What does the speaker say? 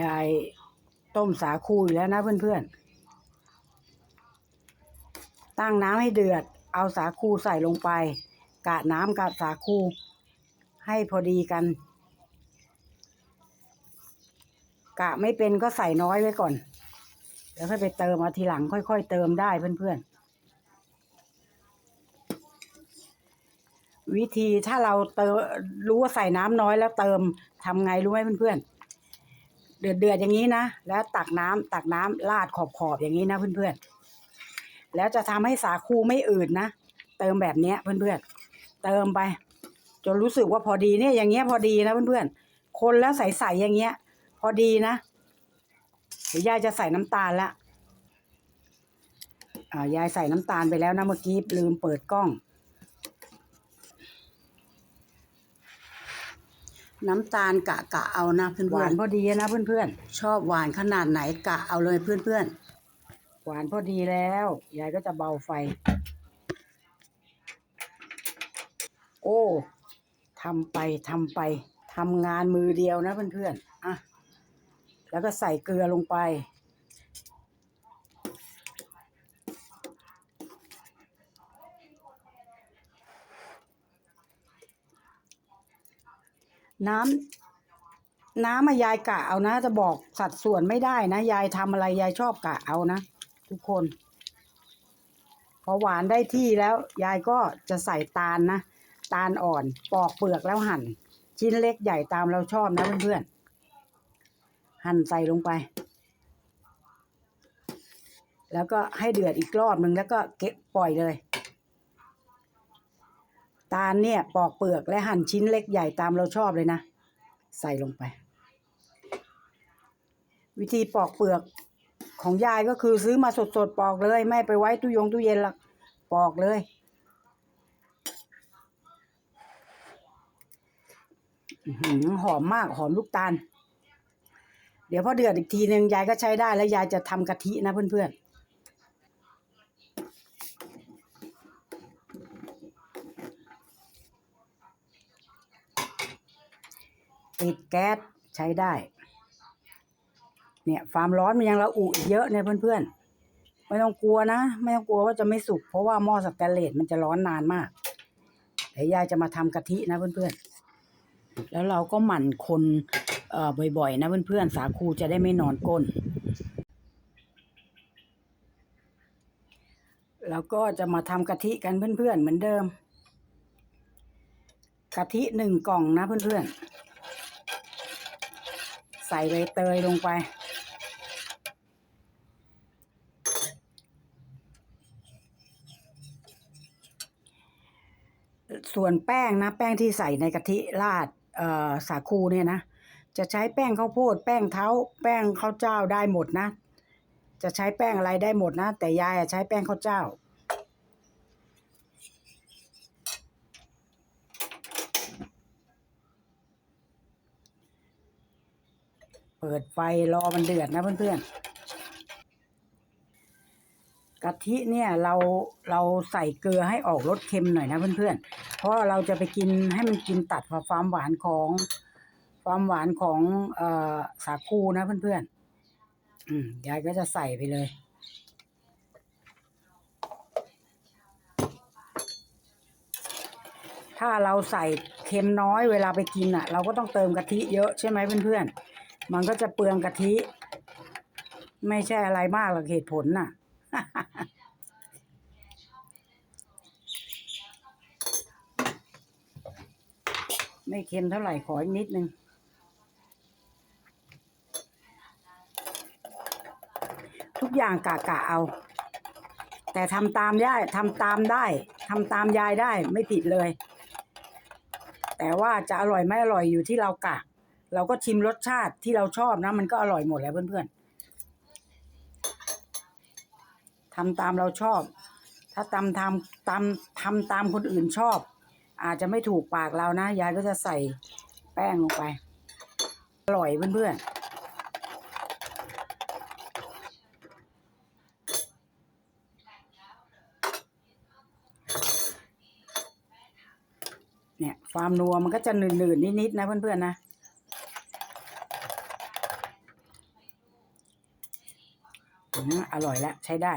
ยายต้มสาคูอยู่แล้วนะเพื่อนๆ ตั้งน้ำให้เดือด เอาสาคูใส่ลงไป กะน้ำกับสาคู ให้พอดีกัน กะไม่เป็นก็ใส่น้อยไว้ก่อน แล้วค่อยไปเติมเอาทีหลังค่อย ๆ เติมได้เพื่อนๆวิธีถ้าเราเติมรู้ว่าใส่น้ำน้อยแล้วเติมทำไงรู้ไหมเพื่อนๆ ดือดเดือดๆอย่างนี้นะ แล้วตักน้ำตักน้ำราดขอบขอบๆอย่างนี้นะเพื่อนๆ แล้วจะทำให้สาคูไม่อืดนะ เติมแบบเนี้ยเพื่อนๆ เติมไป จนรู้สึกว่าพอดีเนี่ยอย่างเงี้ยพอดีนะเพื่อนๆ คนแล้วใสๆอย่างเงี้ย พอดีนะเดี๋ยวยายจะใส่น้ำตาลละอ่ายายใส่น้ำตาลไปแล้วนะเมื่อกี้ลืมเปิดกล้อง น้ำตาลกะกะเอานะเพื่อนหวานพอดีนะเพื่อนๆชอบหวานขนาดไหนกะเอาเลยเพื่อนๆหวานพอดีแล้วยายก็จะเบาไฟๆโอ้ทำไปทำไปทำงานมือเดียวนะเพื่อนๆอะแล้วก็ใส่เกลือลงไป น้ำน้ำมายายกะเอานะ จะบอกสัดส่วนไม่ได้นะ ยายทำอะไรยายชอบกะเอานะ ทุกคน พอหวานได้ที่แล้ว ยายก็จะใส่ตาลนะ ตาลอ่อนปอกเปลือกแล้วหั่น ชิ้นเล็กใหญ่ตามเราชอบนะเพื่อนๆหั่นใส่ลงไป แล้วก็ให้เดือดอีกรอบหนึ่งแล้วก็เก็บปล่อยเลย ตาลเนี่ยปอกเปลือกและหั่นชิ้นเล็กใหญ่ตามเราชอบเลยนะ ใส่ลงไป วิธีปอกเปลือกของยายก็คือซื้อมาสดๆปอกเลย ไม่ไปไว้ตู้ยงตู้เย็นหรอกปอกเลย หอหอมมากหอมลูกตาล เดี๋ยวพอเดือดอีกทีหนึ่งยายก็ใช้ได้แล้วยายจะทำกะทินะเพื่อนๆ ปิดแก๊สใช้ได้ เนี่ยความร้อนมันยังระอุอีกเยอะเนี่ยเพื่อนๆ ไม่ต้องกลัวนะ ไม่ต้องกลัวว่าจะไม่สุกเพราะว่าหม้อสแตนเลสมันจะร้อนนานมากเดี๋ยวยายจะมาทำกะทินะเพื่อนๆ แล้วเราก็หมั่นคนเอ่อบ่อยๆ นะเพื่อนๆ สาคูจะได้ไม่นอนก้น แล้วก็จะมาทำกะทิกันเพื่อนๆ เหมือนเดิม กะทิหนึ่งกล่องนะเพื่อนๆ ใส่ใบเตยลงไป ส่วนแป้งนะ แป้งที่ใส่ในกะทิราดสาคูเนี่ยนะ จะใช้แป้งข้าวโพด แป้งเท้า แป้งข้าวเจ้าได้หมดนะ จะใช้แป้งอะไรได้หมดนะ แต่ยายใช้แป้งข้าวเจ้า เปิดไฟรอมันเดือดนะเพื่อนๆกะทิเนี่ยเราเราใส่เกลือให้ออกรสเค็มหน่อยนะเพื่อนๆเพราะเราจะไปกินให้มันกินตัดความหวานของความหวานของออสาคูนะเพื่อนๆอืมยายก็จะใส่ไปเลยถ้าเราใส่เค็มน้อยเวลาไปกินอะ เราก็ต้องเติมกะทิเยอะใช่ไหมเพื่อนๆ มันก็จะเปลืองกะทิ ไม่ใช่อะไรมากหรอกเหตุผลน่ะ ไม่เค็มเท่าไหร่ขออีกนิดนึง ทุกอย่างกะกะเอา แต่ทำตามได้ทำตามได้ทำตามยายได้ไม่ผิดเลย แต่ว่าจะอร่อยไม่อร่อยอยู่ที่เรากะ เราก็ชิมรสชาติที่เราชอบนะ มันก็อร่อยหมดแล้วเพื่อนๆทำตามเราชอบ ถ้าตามทำตามทำตามคนอื่นชอบ อาจจะไม่ถูกปากเรานะ ยายก็จะใส่แป้งลงไป อร่อยเพื่อนๆเนี่ยความนัวมันก็จะหนืดๆนิดๆนะเพื่อนๆนะ อร่อยแล้วใช้ได้